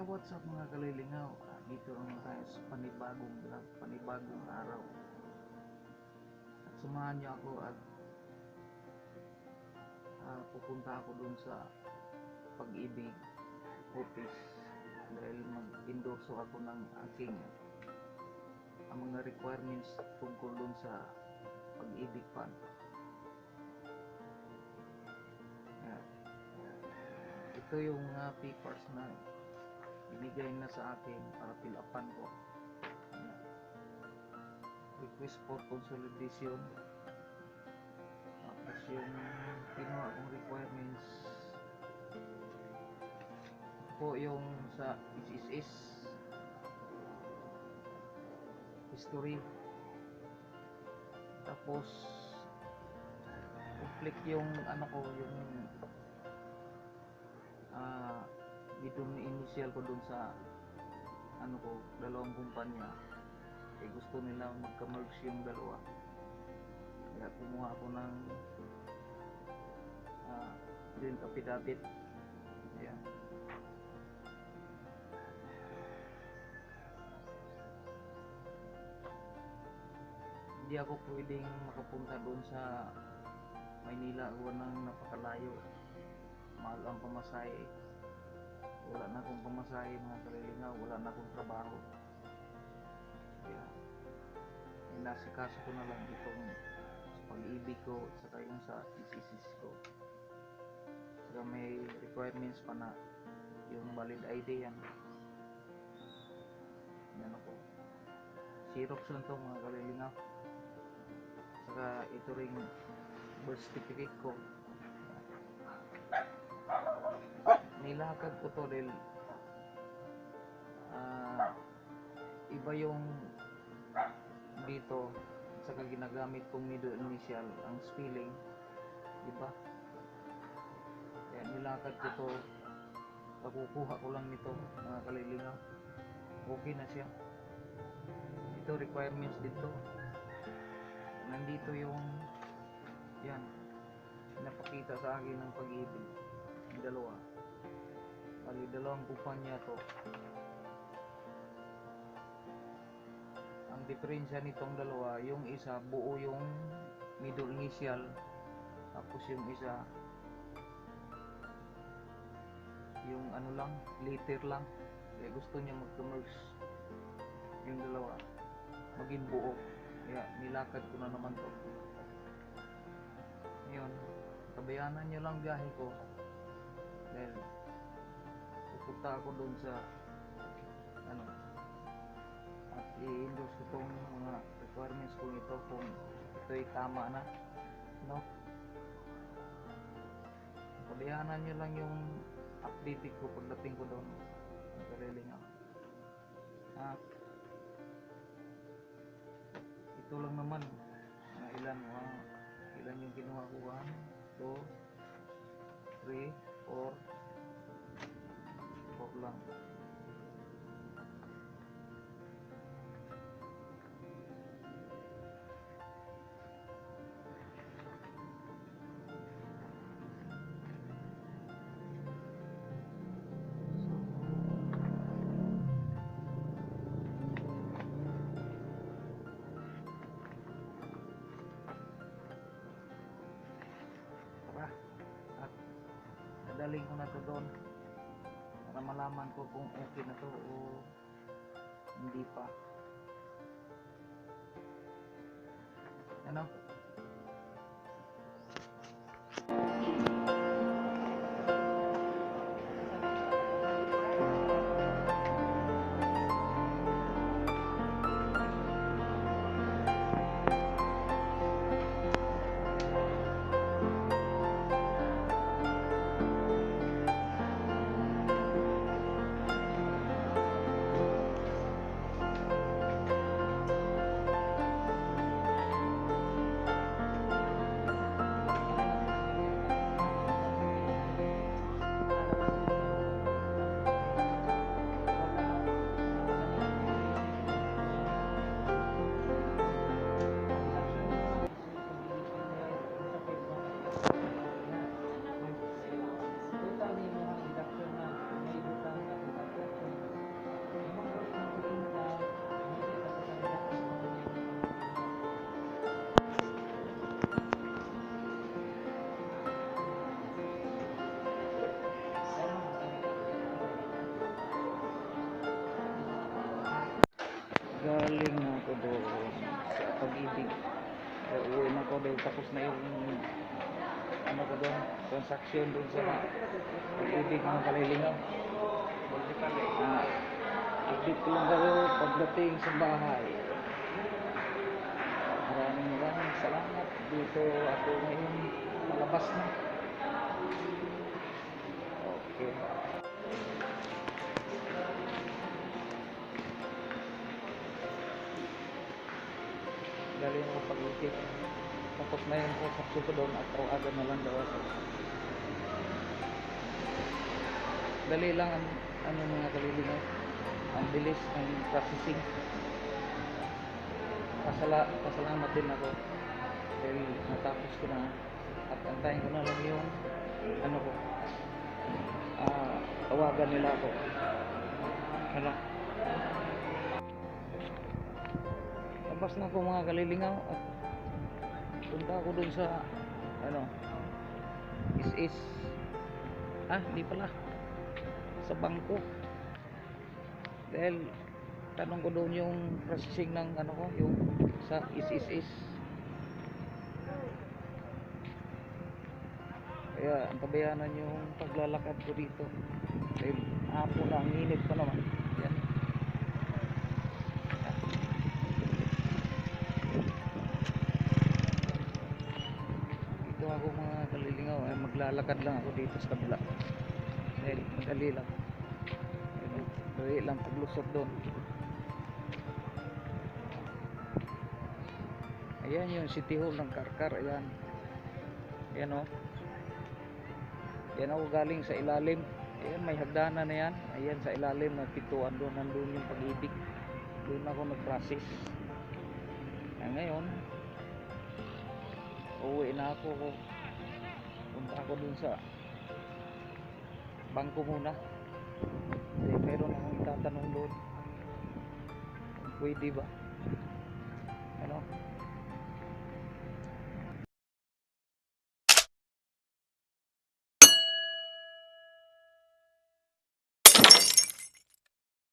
Ah, what's up mga kalilingaw? Ah, dito naman tayo sa panibagong vlog, panibagong araw. At samahan niyo ako at ah, pupunta ako dun sa pag-ibig office dahil mag-endorso ako ng aking ang mga requirements tungkol dun sa pag-ibig fund. Ito yung mga papers na binigay na sa akin para pilapan ko. Request for consolidation. Tapos yung kinuha kong requirements po yung sa SSS history tapos complete yung ano ko yung ah itong initial ko dun sa ano ko dalawang kumpanya eh gusto nila magka-merge yung dalawa. Kaya kumuha ako ng ah din affidavit ayan. Hindi ako pwedeng makapunta doon sa Maynila. Gawa ng napakalayo. Mahal ang pamasahe wala na akong pamasahe mga kalilingaw wala na akong trabaho. Kaya inasikaso ko na lang itong sa pag-ibig ko at saka yung sa thesis ko. Saka may requirements pa na yung valid ID yan. Yan ako. Xerox lang to mga kalilingaw saka ito ring birth certificate ko nilakad ko to dahil ah, iba yung dito saka ginagamit kong middle initial ang spelling diba kaya nilakad ko to. Pakukuha ko lang nito mga kalilingaw okay na siya. Ito requirements dito nandito yung yan. Napakita sa akin ng pag-ibig. Dalawa Bali, dalawang kumpanya to. Ang diferensya nitong dalawa, yung isa buo yung middle initial, tapos yung isa yung ano lang, letter lang. Kaya gusto niya mag-merge yung dalawa. Maging buo. Kaya nilakad ko na naman to. Ngayon, kabayanan niyo lang biyahe ko. Pupunta ako doon sa ano at i-endorse ko itong mga requirements ko ito kung ito'y tama na no? Pabayanan nyo lang yung update ko pagdating ko doon nakaliling ako ah ito lang naman mga ilan mga ilan yung kinuha ko. 1 2 3 4 4 lang Tara. At dadaling ko na to doon para malaman ko kung okay na to o hindi pa. Ano? Pag-ibig. Kaya uwi na ako dahil tapos na yung ano ko doon, transaction doon sa pag-ibig ng kalilingaw. Ah, update ko lang kayo pagdating sa bahay. Maraming maraming salamat dito ako ngayon malabas na. Okay. Pag-ikip. Tapos na yun ko sa susunod at tawagan na lang daw ako. Dali lang ang ano mga kalilingaw. Ang bilis ng processing. Pasala, pasalamat din ako dahil natapos ko na at antayin ko na lang yung ano ko ah tawagan nila ako ano labas na ako mga kalilingaw at punta ako dun sa ano is is ah di pala sa bangko. Dahil tanong ko doon yung processing ng ano ko yung sa is is is. Kaya ang tabayanan yung paglalakad ko dito. Dahil hapon na ang init pa naman. Yan maglalakad lang ako dito sa kabila. Dahil madali lang. Madali lang paglusot doon. Ayan yung city hall ng Karkar ayan. Ayan o yan ako galing sa ilalim. Ayan may hagdanan na yan. Ayan sa ilalim ng pituan doon. Nandun yung pag-ibig. Doon ako nag-process. Ngayon uwi na ako ako dun sa bangko muna. Kasi meron akong itatanong doon. Pwede ba